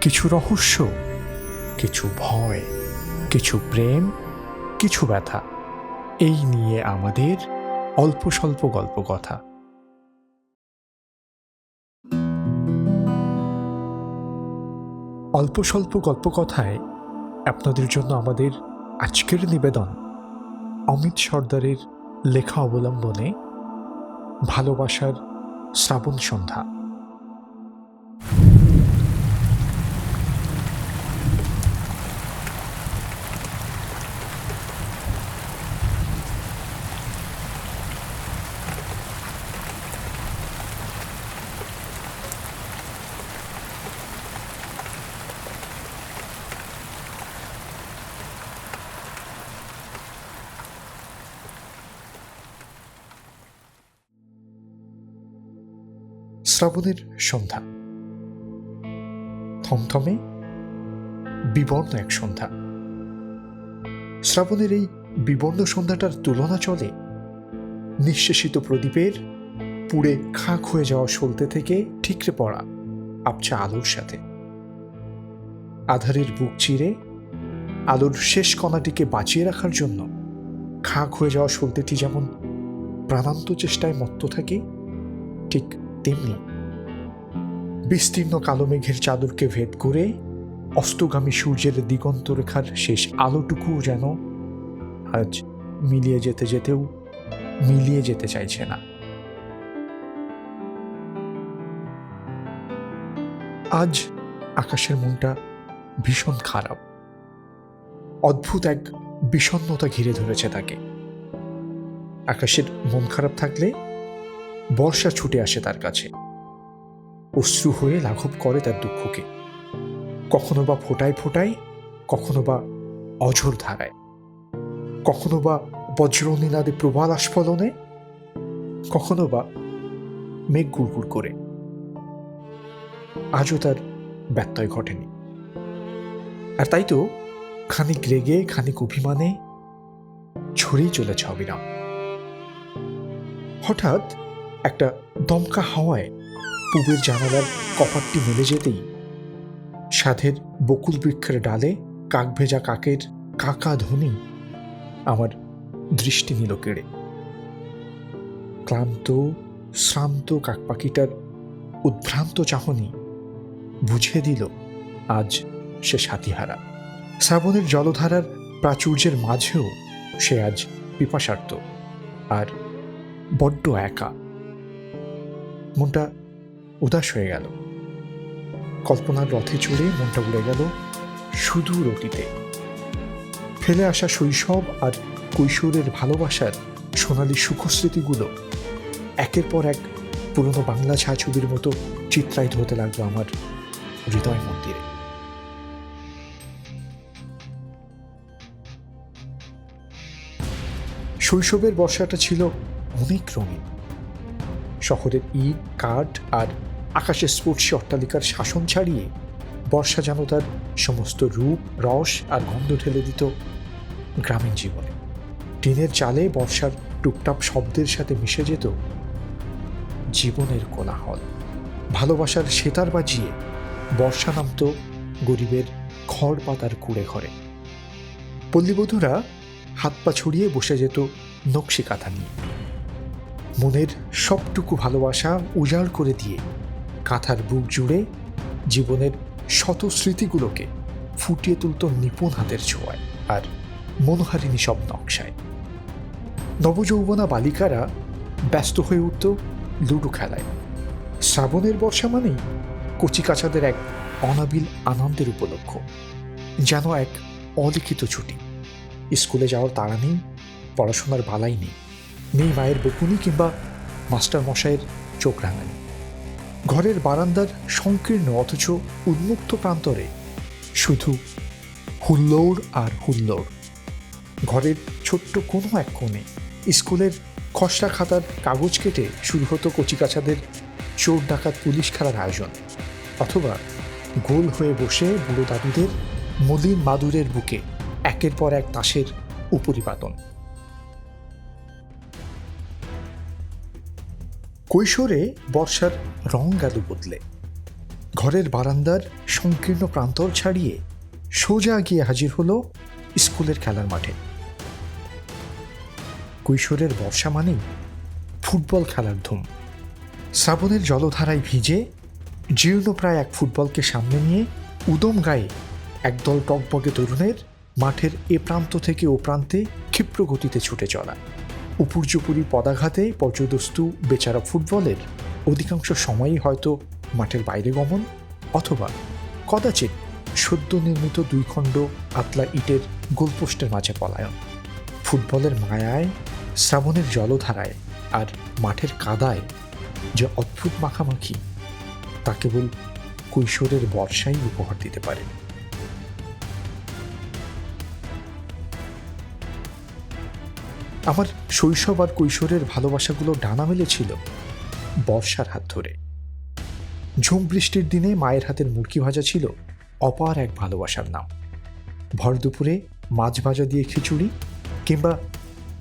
কিছু রহস্য, কিছু ভয়, কিছু প্রেম, কিছু ব্যথা। এই নিয়ে আমাদের অল্প স্বল্প গল্প কথা। অল্প স্বল্প গল্প কথায় আপনাদের জন্য আমাদের আজকের নিবেদন অমিত সর্দারের লেখা অবলম্বনে ভালোবাসার শ্রাবণ সন্ধ্যা। শ্রাবণের সন্ধ্যা। থমথমে বিবর্ণ এক সন্ধ্যা। শ্রাবণের এই বিবর্ণ সন্ধ্যাটার তুলনা চলে নিঃশেষিত প্রদীপের পুড়ে খাক হয়ে যাওয়া সলতে থেকে ঠিকরে পড়া আবছা আলোর সাথে। আধারের বুক চিরে আলোর শেষ কণাটিকে বাঁচিয়ে রাখার জন্য খাক হয়ে যাওয়া সলতেটি যেমন প্রাণান্ত চেষ্টায় মত্ত থাকে, ঠিক তেমনি। বিস্তীর্ণ কালো মেঘের চাদরকে ভেদ করে অস্তগামী সূর্যের দিগন্ত রেখার শেষ আলোটুকুও যেন আজ মিলিয়ে যেতে যেতেও মিলিয়ে যেতে চাইছে না। আজ আকাশের মনটা ভীষণ খারাপ। অদ্ভুত এক বিষণ্ণতা ঘিরে ধরেছে তাকে। আকাশের মন খারাপ থাকলে বর্ষা ছুটে আসে তার কাছে। অশ্রু হয়ে লাঘব করে তার দুঃখকে। কখনো বা ফোটায় ফোটায়, কখনো বা অঝোর ধারায়। কখনো বা বজ্রনীনাদে প্রবাল আস্ফলনে, কখনো বা মেঘ গুড়গুড় করে। আজও তার ব্যত্যয় ঘটেনি। আর তাই তো খানিক রেগে, খানিক অভিমানে ছড়িয়ে চলেছে অবিরাম। হঠাৎ একটা দমকা হাওয়ায় পুবের জানালার কপাটটি মেলে যেতেই সাধের বকুল বৃক্ষের ডালে কাক ভেজা কাকের কাকা ধ্বনি আমার দৃষ্টি নিল কেড়ে। ক্লান্ত, শ্রান্ত কাকপাখিটার উদ্ভ্রান্ত চাহনি বুঝিয়ে দিল আজ সে সাথীহারা শ্রাবণের জলধারার প্রাচুর্যের মাঝেও সে আজ পিপাসার্ত আর বড্ড একা। মনটা উদাস হয়ে গেল। কল্পনার রথে চড়ে মনটা উড়ে গেল সুদূর অতীতে ফেলে আসা শৈশব আর কৈশোরের ভালোবাসার সোনালি সুখস্মৃতিগুলো একের পর এক পুরনো বাংলা ছায়াছবির মতো চিত্রায়িত হতে লাগল আমার হৃদয় মন্দিরে। শৈশবের বর্ষাটা ছিল অনেক রঙিন। শহরের ইট কাঠ আর আকাশের স্পর্শী অট্টালিকার শাসন ছাড়িয়ে বর্ষা যেন তার সমস্ত রূপ, রস আর গন্ধ ঢেলে দিত গ্রামীণ জীবনে। টিনের চালে বর্ষার টুকটাপ শব্দের সাথে মিশে যেত জীবনের কোলাহল। ভালোবাসার সেতার বাজিয়ে বর্ষা নামত গরিবের খড় পাতার কুড়ে ঘরে। পল্লীবধূরা হাত পা ছড়িয়ে বসে যেত নকশি কাঁথা নিয়ে। মনের সবটুকু ভালোবাসা উজাড় করে দিয়ে কাঁথার বুক জুড়ে জীবনের শত স্মৃতিগুলোকে ফুটিয়ে তুলত নিপুণ হাতের ছোঁয়ায় আর মনোহারিণী সব নকশায়। নবযৌবনা বালিকারা ব্যস্ত হয়ে উঠত লুডো খেলায়। শ্রাবণের বর্ষা মানেই কচিকাচাদের এক অনাবিল আনন্দের উপলক্ষ, যেন এক অলিখিত ছুটি। স্কুলে যাওয়ার তাড়া নেই, পড়াশোনার বালাই নেই। নেই মায়ের বকুনি কিংবা মাস্টার মশাইয়ের চোখ রাঙানি। ঘরের বারান্দার সংকীর্ণ অথচ উন্মুক্ত প্রান্তরে শুধু হুল্লোড় আর হুল্লোড়। ঘরের ছোট্ট কোনো এক কোণে স্কুলের খসড়া খাতার কাগজ কেটে শুরু হতো কচিকাছাদের চোর ডাকাত পুলিশ খেলার আয়োজন অথবা গোল হয়ে বসে বুড়ো দাদুদের মলিন মাদুরের বুকে একের পর এক তাসের উপরিপাতন। কৈশোরে বর্ষার রং গেল বদলে। ঘরের বারান্দার সংকীর্ণ প্রান্তর ছাড়িয়ে সোজা গিয়ে হাজির হলো স্কুলের খেলার মাঠে। কৈশোরের বর্ষা মানেই ফুটবল খেলার ধুম। শ্রাবণের জলধারায় ভিজে জীর্ণ প্রায় এক ফুটবলকে সামনে নিয়ে উদম গায়ে একদল টকবগে তরুণের মাঠের এ প্রান্ত থেকে ও প্রান্তে ক্ষিপ্র গতিতে ছুটে চলা। উপর্যুপুরি পদাঘাতে পর্যদস্তু বেচারা ফুটবলের অধিকাংশ সময়ই হয়তো মাঠের বাইরে গমন অথবা কদাচিৎ সদ্য নির্মিত দুই খণ্ড আতলা ইটের গোলপোস্টের মাঝে পলায়ন। ফুটবলের মায়ায়, শ্রাবণের জলধারায় আর মাঠের কাদায় যে অদ্ভুত মাখামাখি, তা কেবল কৈশোরের বর্ষাই উপহার দিতে পারে। আমার শৈশব আর কৈশোরের ভালোবাসাগুলো ডানা মেলেছিল বর্ষার হাত ধরে। ঝুম বৃষ্টির দিনে মায়ের হাতের মুরকি ভাজা ছিল অপার এক ভালোবাসার নাম। ভর দুপুরে মাছ ভাজা দিয়ে খিচুড়ি কিংবা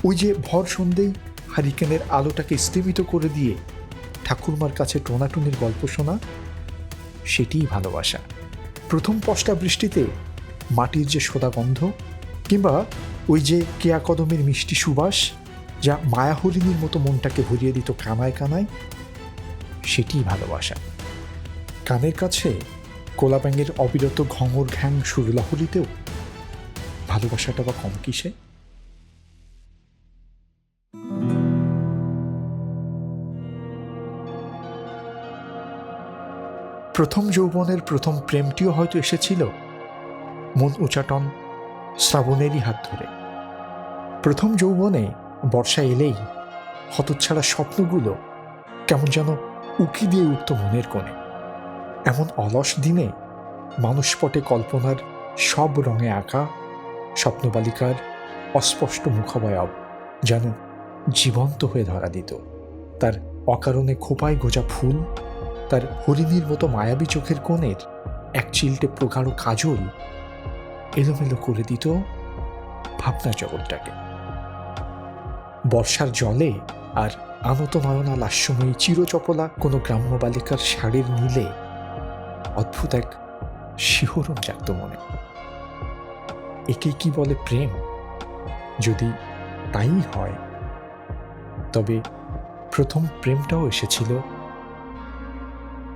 ওই যে ভর সন্ধেই হারিকেনের আলোটাকে স্তীমিত করে দিয়ে ঠাকুরমার কাছে টোনাটুনির গল্প শোনা, সেটিই ভালোবাসা। প্রথম পশটা বৃষ্টিতে মাটির যে সোদা গন্ধ কিংবা ওই যে কেয়া কদমের মিষ্টি সুবাস, যা মায়াহরিণীর মতো মনটাকে ভরিয়ে দিত কানায় কানায়, সেটিই ভালোবাসা। কানের কাছে কোলাব্যাঙের অবিরত ঘঙর ঘ্যাং সুরলাহলিতেও ভালোবাসাটা বা কম কিসে? প্রথম যৌবনের প্রথম প্রেমটিও হয়তো এসেছিল মন উচাটন শ্রাবণেরই হাত ধরে। প্রথম যৌবনে বর্ষা এলেই হতচ্ছাড়া স্বপ্নগুলো কেমন যেন উকি দিয়ে উঠত মনের কোণে। এমন অলস দিনে মানুষপটে কল্পনার সব রঙে আঁকা স্বপ্নবালিকার অস্পষ্ট মুখাবয়ব যেন জীবন্ত হয়ে ধরা দিত। তার অকারণে খোপায় গোজা ফুল, তার হরিণীর মতো মায়াবী চোখের কোণের এক চিলটে প্রগাঢ় কাজল এলোমেলো করে দিত ভাবনা জগৎটাকে। বর্ষার জলে আর আনত নয়না লাস্যময়ী চিরচপলা কোনো গ্রাম্য বালিকার শাড়ির নীলে অদ্ভুত এক শিহরণ জাগত মনে। একে কি বলে প্রেম? যদি তাই হয়, তবে প্রথম প্রেমটাও এসেছিল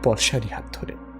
বর্ষারই হাত ধরে।